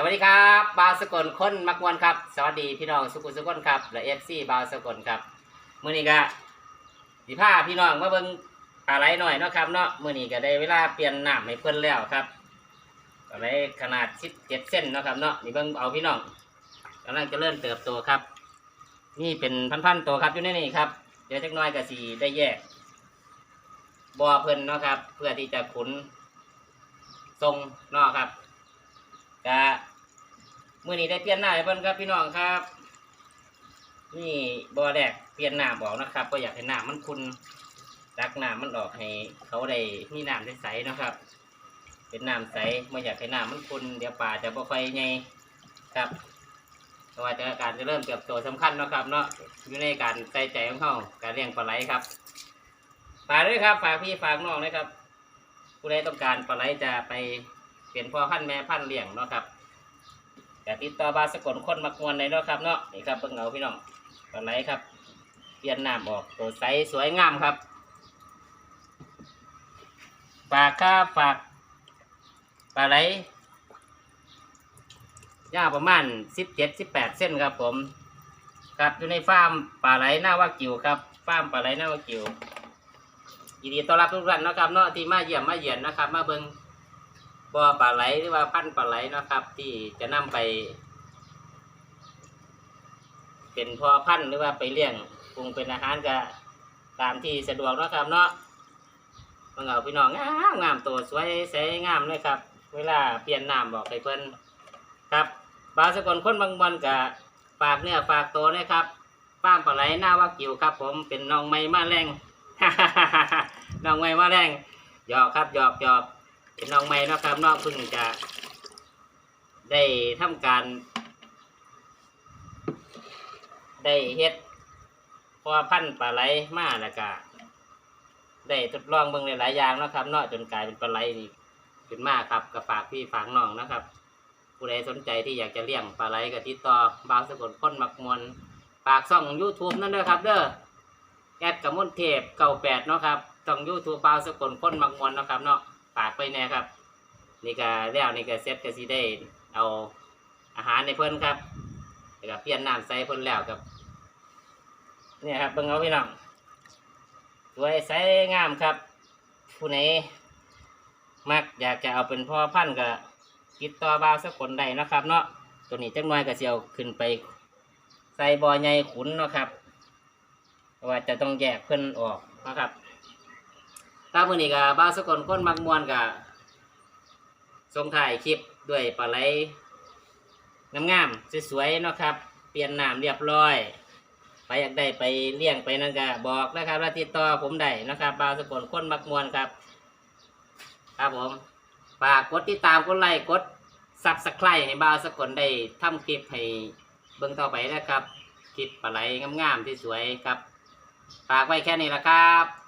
สวัสดีครับบาวสกลคนมักมวนครับ สวัสดีพี่น้องสุขุมสุขนครับและเอฟซีบาวสกลครับมื้อนี้ก็สิพาพี่น้องมาเบิ่งปลาไหลหน่อยเนาะครับเนาะมื้อนี้ก็ได้เวลาเปลี่ยนน้ำให้เพิ่นแล้วครับปลาไหลขนาด17เจ็ดเส้นเนาะครับเนาะนี่เบิ่งเอาพี่น้องกำลังจะเริ่มเติบโตครับ นี่เป็นพันๆตัวครับอยู่ในนี่ครับเดี๋ยวจักหน้อยก็สิได้แยกบ่อเพิ่นเนาะครับ เพื่อที่จะขุนทรงเนาะครับกะ มื่อนี้ได้เปลี่ยนหน้าให้เพิ่นครับพี่น้องครับ นี่บ่อแรกเปลี่ยนหน้าบอกนะครับ ก็อยากให้หน้ามันคุณดักหน้ามันออกให้เขาได้มีหน้ำใสๆนะครับ เป็นหน้ำใสไม่อยากให้น้ามันคุณเดี๋ยวปลาจะบ่ค่อยไงครับเพราะว่าจะการจะเริ่มเติบโตสำคัญนะครับ เนาะอยู่ในการใส่ใจของเขาการเลี้ยงปลาไหลครับฝากด้วยครับ ฝากพี่ฝากน้องนะครับ ผู้ใดต้องการปลาไหลจะไปเป็นพ่อพันแม่พันเลี้ยงเนาะครับ แต่ติดต่อบาสกลคนมักมวนในเนาะครับเนาะนี่ครับเพิ่งเอาพี่น้องปลาไหลครับเปลี่ยนน้ำออกตัวใสสวยงามครับ ฝากครับฝากปลาไหลยาวประมาณสิบเจ็ดสิบแปดเส้นครับผมครับอยู่ในฟาร์มปลาไหลหน้าว่ากิวครับฟาร์มปลาไหลหน้าว่ากิวยินดีต้อนรับทุกท่านนะครับเนาะที่มาเยี่ยมมาเยือนนะครับ มาเบิง บ่อปลาไหลหรือว่าพันปลาไหลนะครับ ที่จะนำไป เป็นพอพันหรือว่าไปเลี้ยงปรุงเป็นอาหารก็ตามที่สะดวกนะครับเนาะมังเอาพี่น้องงามงามตัวสวยใสงามเลยครับ เวลาเปลี่ยนน้ำบอกให้เพิ่นครับบาสกลคนบางบอนกับฝากเนื้อฝากตัวนะครับป้ามปลาไหลหน้าว่ากิวครับ ผมเป็นน้องไม้มาแรงน้องไม้มาแรงหยอกครับหยอกหยอก เป็นน้องใหม่นะครับเนอกเพิ่งจะได้ทำการ ได้เฮ็ดพอพันปลาไหลมาแล้วก็ได้ทดลองเบิ่งหลายๆอย่างนะครับเนาะจนกลายเป็นปลาไหลนี่ขึ้นมาครับกับฝากพี่ฝากน้องนะครับ ผู้ใดสนใจที่อยากจะเลี้ยงปลาไหลก็ติดต่อบาวสกุลค้นมักมวลฝากช่อง YouTube นั่นเด้อครับเด้อแอดกับมนเทพเก่าแปดเนาะครับช่อง YouTube บาวสกุลค้นมักมวลนะครับเนาะ ฝากไปแน่ครับ นี่ก็แล้วนี่ก็เซ็ตก็สิได้เอาอาหารในเพิ่นครับแล้วก็เปลี่ยนน้ำใส่เพิ่นแล้วกับเนี่ยครับเบิ่งเอาพี่น้องสวยใสงามครับ ผู้ไหนมักอยากจะเอาเป็นพ่อพันธุ์ก็ติดต่อบ่าวสักคนใดนะครับ เนาะตัวนี้จักหน่อยก็สิเอาขึ้นไป ใส่บ่อใหญ่ขุนเนาะครับว่าจะต้องแยกเพิ่นออกนะครับ ถ้ามื่อนี้ก็บ้าสกลก้นมักมวนกับส่งถ่ายคลิปด้วยปลาไหลงามๆสวยๆเนาะครับ เปลี่ยนน้ำเรียบร้อย ไปอยากได้ไปเลี้ยงไปนั่นก็บอกนะครับว่าติดต่อผมได้นะครับบ้าสกลก้นมักมวนครับ ครับผมฝากกดติดตามกดไลค์กดซับสไครต์ให้บ้าสกลได้ทำคลิปให้เบิ่งต่อไปนะครับคลิปปลาไหลงามๆที่สวยครับฝากไว้แค่นี้ละครับ